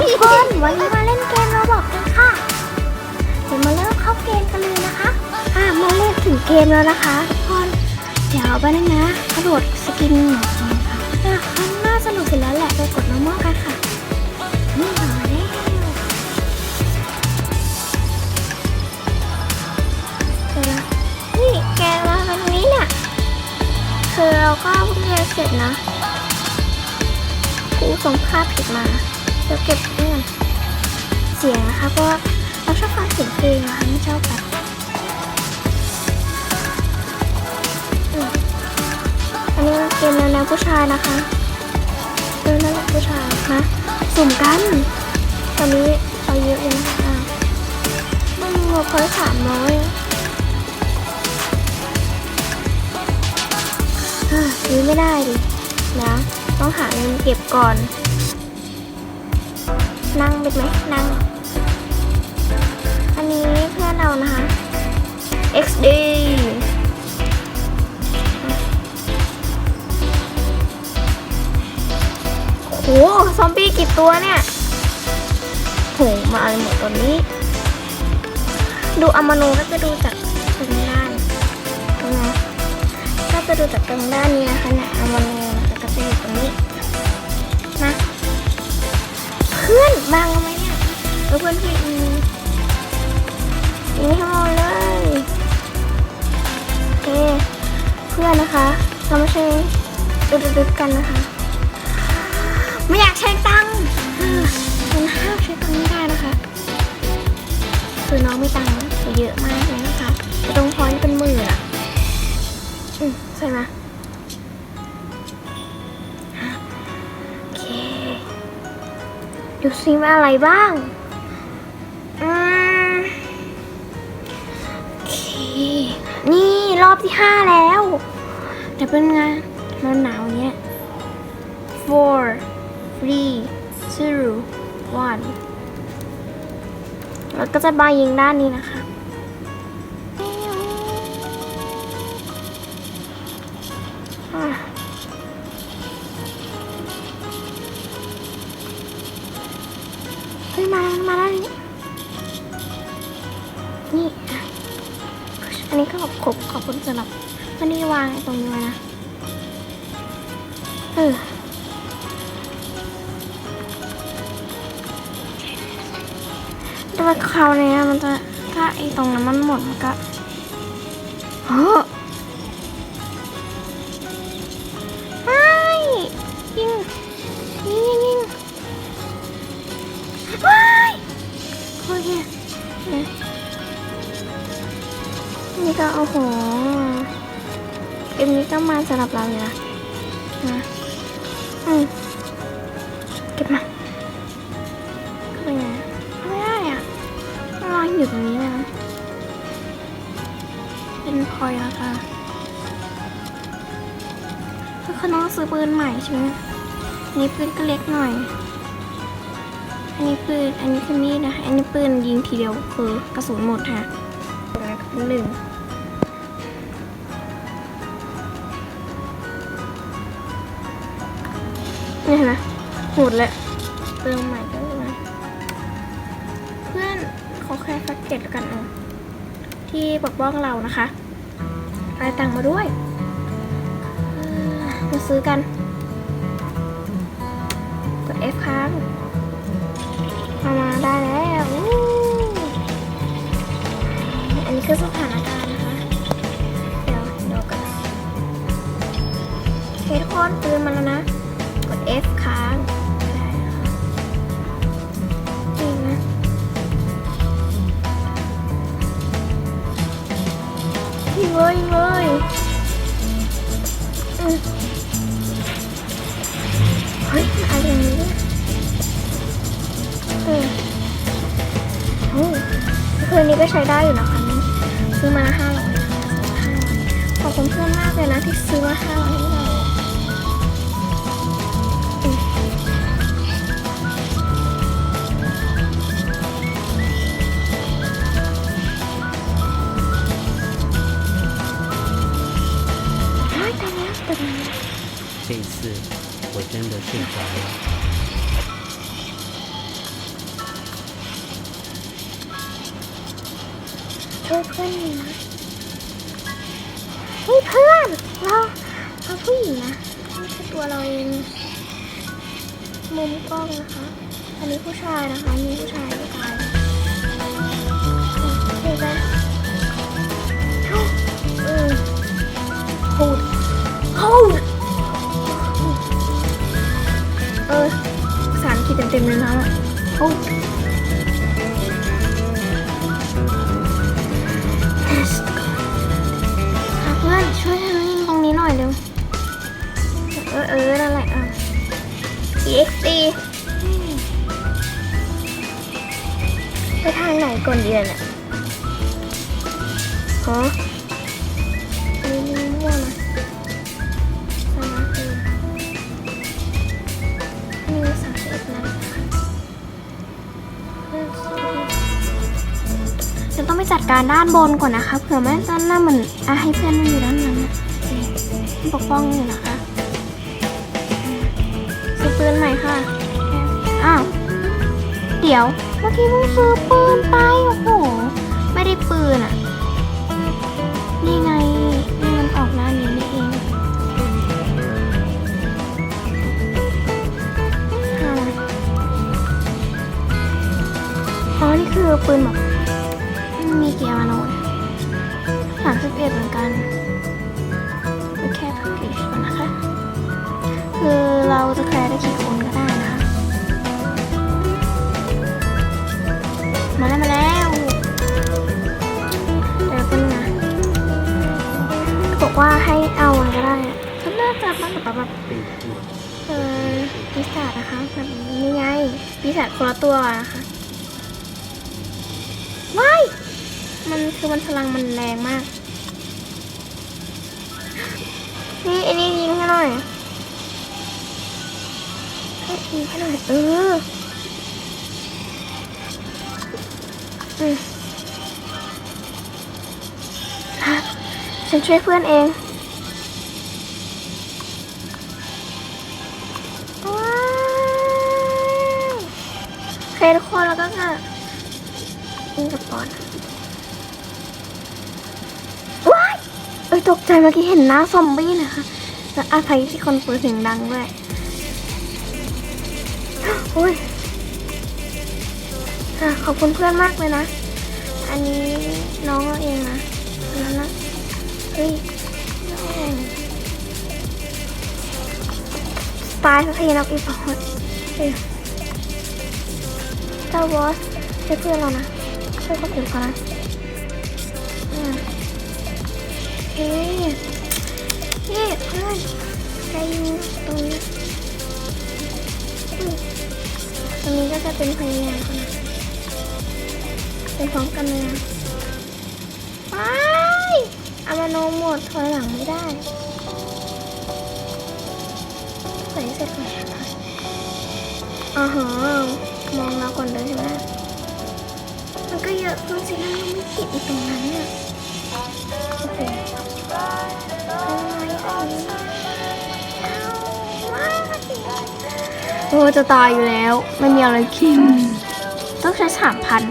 ทุกคนวันนี้มาเล่นเกมเราบอกกันค่ะ เดี๋ยวมาเริ่มเข้าเกมกันเลยนะคะ อะมาเล่นถึงเกมแล้วนะคะทุกคนเดี๋ยวไปนะนะกระโดดสกินหน่อยก่อนค่ะอะมันน่าสนุกเสร็จแล้วแหละไปกดน้ำมอกันค่ะนี่มาแล้วเดี๋ยวนะนี่แกมาวันนี้เนี่ยคือเราก็เพิ่งเรียนเสร็จนะครูส่งภาพผิดมา เดี๋ยวเก็บเรื่องเสียงนะคะเพราะว่าเราชอบฟังเสียงเพลงนะคะไม่ชอบแบบอืมอันนี้เกมแนวแนวผู้ชายนะคะเออนั่นแหละผู้ชายนะสุ่มกันตอนนี้เราเยอะเลยนะคะมันมีหัวเพิ่สามร้อยอะซื้อไม่ได้ดินะต้องหาเงินเก็บก่อน นั่งเป็นไหมนั่ง อันนี้เพื่อนเรานะคะ XD โหซอมบี้กี่ตัวเนี่ยโหมาอะไรหมดตัวนี้ ดูอามาโนก็จะดูจากตรงด้านตรงนี้ก็จะดูจากตรงด้านนี้นะคะเนี่ยอามาโนนะคะก็จะอยู่ตรงนี้ พื่อนบางไหมเนี่ยเออเพื่อนพี่อืมยิงให้หมดเลยโอเคเพื่อนนะคะเราไม่ใช่ดึกๆกันนะคะ ไม่อยากใช้ตังค์เออมันห้ามใช้ตังค์ไม่ได้นะคะ คือน้องไม่ตังค์เยอะมากเลยนะคะต่ตรงพอยเป็นหมื่นอะใช่ไหม ดูซิว่าอะไรบ้าง อืมโอเค นี่รอบที่ห้าแล้วแต่เป็นไงมันหนาวเนี้ย four three two one แล้วก็จะมายิงด้านนี้นะคะ คุณสำหรับอันนี้วางตรงนี้ไว้นะ เออแต่ว่าคราวนี้มันจะถ้าไอ้ตรงนั้นมันหมดมันก็เฮ้อไอ้ยิงยิงยิงยิงว้ายโอเคนี่ก็โอ้โห สำหรับเราเลยนะนะอืมเก็บมาเข้าไปไงไม่ได้อะต้องรออยู่ตรงนี้นะเป็นพลอยแล้วค่ะคือเขาน้องซื้อปืนใหม่ใช่ไหมอันนี้ปืนก็เล็กหน่อย อันนี้ปืน อันนี้คือมีดนะ อันนี้ปืนยิงทีเดียวคือกระสุนหมดค่ะนั้นก็เป็นหนึ่ง นี่เห็นไหมหมดแล้วเติมใหม่ก็เลยเพื่อนเขาแค่แพ็กเกจแล้วกันเออที่ปกป้องเรานะคะรายตังมาด้วยมาซื้อกันกด F ค้างเอามาได้แล้วอู้อันนี้คือสถานการณ์นะคะ เดี๋ยวเดี๋ยวกันโอเคทุกคนปืนมาแล้วนะ ฮ้ยเพื่อนเราเราผู้หญิงนะนี่คือตัวเราเอง มุมกล้องนะคะ อันนี้ผู้ชายนะคะมีผู้ชายผู้ชายเห็นไหมเออ hold hold เออภาษาอังกฤษเต็มๆเลยนะ hold Let's างไหนอนดีล่ะเนี่ยฮะนี่นี่ม่วงสมาร์ทเองนี่มีสามสิบเอ็ดนาฬิกาจะต้องไปจัดการด้านบนก่อนนะคะเผื่อแม่ด้านล่างมันอะให้เพื่อนมันอยู่ด้านนั้นนะปกป้องอยู่นะคะซื้อปืนใหม่ค่ะ อ้าว เดี๋ยว มื่อกี้เพิ่งซื้อปืนไป โอ้โห ไม่ได้ปืนอะ นี่ไงนี่มันออกหน้านี้นี่เองค่ะอ๋อนี่คือปืนแบบมีกี่อาโนสามสิบเอ็ดเหมือนกันแค่พักกิชก่อนนะคะ คือเราจะแคร์ได้กี่คน ว่าให้เอาอะไรก็ได้อะก็น่าจะมันแบบแบบเออปีศาจนะคะแบบนี้ไงปีศาจคนละตัวนะคะว้ายมันคือมันพลังมันแรงมาก นี่ไอ้นี่ยิงให้หน่อยให้ยิงให้หน่อยเอออืม ฉันช่วยเพื่อนเองว้าวโอเคทุกคนแล้วก็จะยิงกับปอนว้ายเอ้ยตกใจเมื่อกี้เห็นหน้าซอมบี้นะคะแล้วอาภัยที่คนเปิดเสียงดังด้วยโอ้ยขอบคุณเพื่อนมากเลยนะ อันนี้น้องเราเองนะนั่นนะ เฮ้ยตายสักทีนะอีกสองคนเฮ้ยเจ้าวอสช่วยเพื่อนเรานะช่วยคนอื่นเขานะอืมเฮ้ยนี่เพื่อนใครอยู่ตรงนี้ตรงนี้ก็จะเป็นพยานคนนะเป็นพร้อมกันเลยนะว้า อามาโนหมดถอยหลังไม่ได้ใส่เสร็จก่อนอ๋อฮะมองเราก่อนเลยใช่ไหมมันก็เยอะขึ้นสิแล้วมันไม่ติดอีกตรงนั้นเนี่ยโอเคเอาไว้อันนี้ว้าวโอ้จะตายอยู่แล้ว ไม่มีอะไรกินต้องใช้สามพัน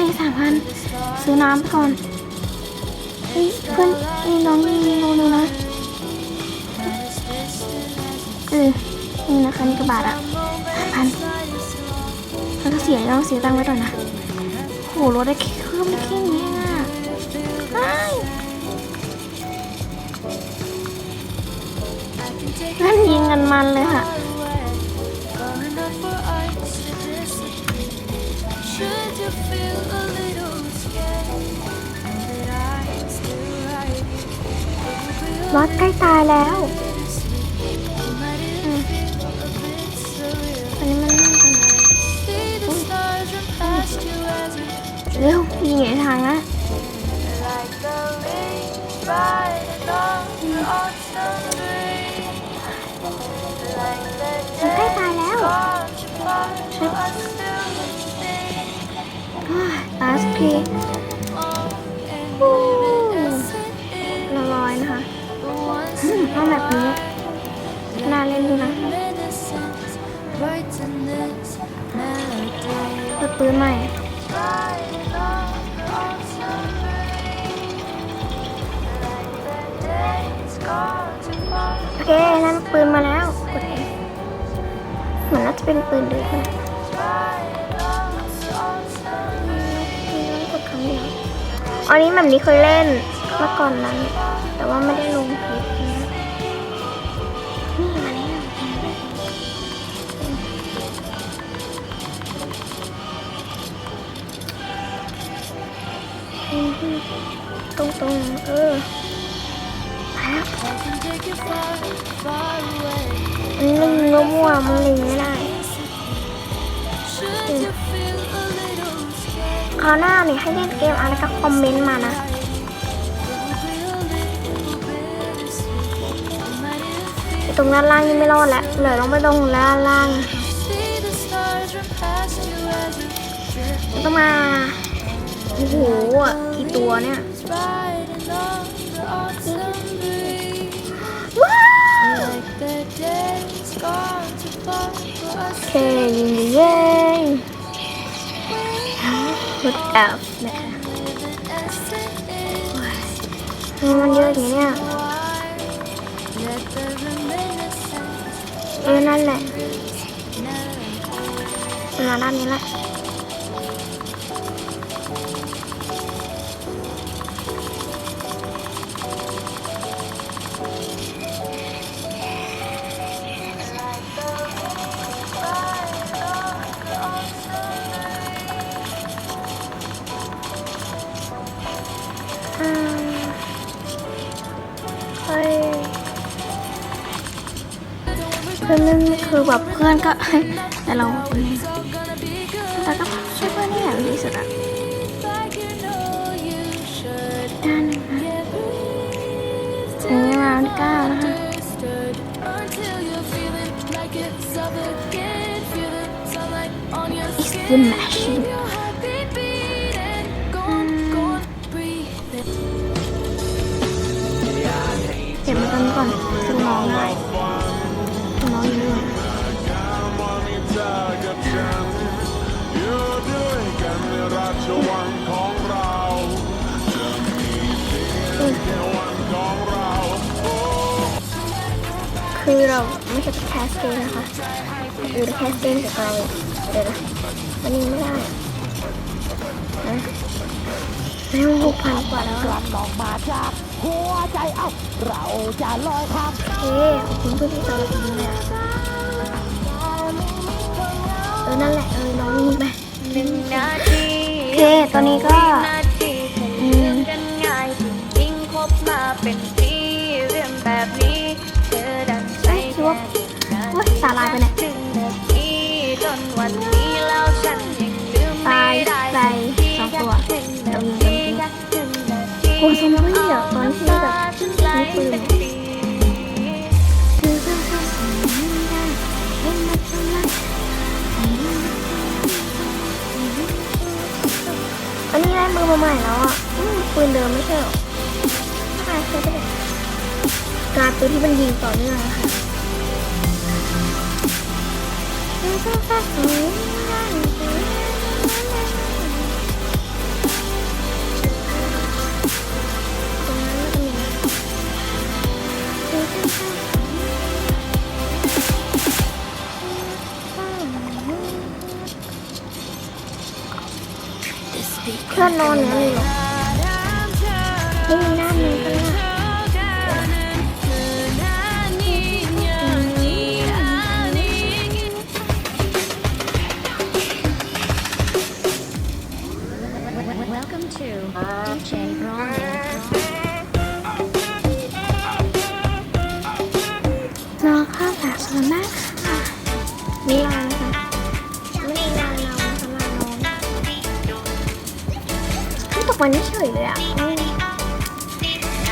ไงนี่ไงสามพันซื้อน้ำไปก่อน เฮ้ยเพื่อนนี่น้องนี่โนึงนะเออนี่นะคะนี่กระบาทอะสามพันแล้วก็เสียต้องเสียตังค์ไว้ก่อนนะโหรถได้แค่เครื่องได้แค่นี้องอะไอ้ายนั่นยิงกันมันเลยค่ะ here? รถใกล้ตายแล้ว You might even feel a bit surreal. อันนี้มันนั่งกัน See the stars run past you as you เร็วยิงไงทางนะ like the leaves riding on the autumn breeze. Like the มันใกล้ตายแล้ว days apart, I still see. ลาสพี And ดูนะรถปืนใหม่โอเคนั่นปืนมาแล้วกดเหมือนน่าจะเป็นปืนเดิมนะอันนี้แบบนี้เคยเล่นเมื่อก่อนนั้น แต่ว่าไม่ได้ลงคลิ ตรงตรงเอออันนี้มันงมัวมันเล็ไม่ได้คราวหน้าเนี่ยให้เล่นเกมอะไรก็คอมเมนต์มานะตรงด้านล่างนี่ไม่รอดแล้วเหลือลงไปตรงด้านล่างต้องมาโอ้โห ตัวเนี่ย riding on the autumn breeze. ว้าว Like the days gone too far for us โอเคยิงเย้รถแอบนะคะ living as it is. ทำไมมันเยอะอย่างนี้เนี่ย Let the reminiscence เออนั่นแหละ never มาด้านนี้แหละ ก็แต่เราแต่ก็ช่วยเพื่อนได้อย่างดีสุดอะด้านหนึ่งนะอันนี้าเก้านะคะอิสต์แมชชีน ชวังของเราจะมีเพียงแค่วันของเราคือเราไม่ใช่แคสเกมนะคะอยู่แคสเกมกับเราเดี๋ยวนะมันยิงไม่ได้นะแล้วหกพันกว่าแล้วอะออกมาจากหัวใจเอ้าเราจะลอยข้ามเอ๊ะขอบคุณเพื่อนที่เรายิงเลยอะเออนั่นแหละเออน้อง อเคตอนนี้ก็นาทีคงเลือกกันง่ายจริงคบมาเป็นปีเรื่องแบบนี้เธอดันใจคิดว่าเว้ยตาลายไปไหนหนึ่งนาทีจนวันนี้แล้วฉันยังลืมไม่ได้ตายไปสองตัวหนึ่งนาทีแค่หนึ่งนาทีกลัวซอมบี้อะตอนที่แบบใช้ปืน มาใหม่แล้วอะปืนเดิมไม่ใช่หรอใช่ใช่ก็ได้การปืนที่มันยิงต่อเนื่องนะคะานนอนอย่างนั้นเลยเหรอไม่มีหน้า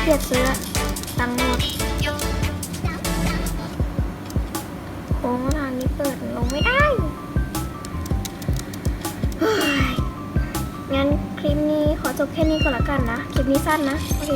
รียดซื้อตังค์หมดโค้งร้านนี้เปิดลงไม่ได้ งั้นคลิปนี้ขอจบแค่นี้ก่อนละกันนะ คลิปนี้สั้นนะ โอเค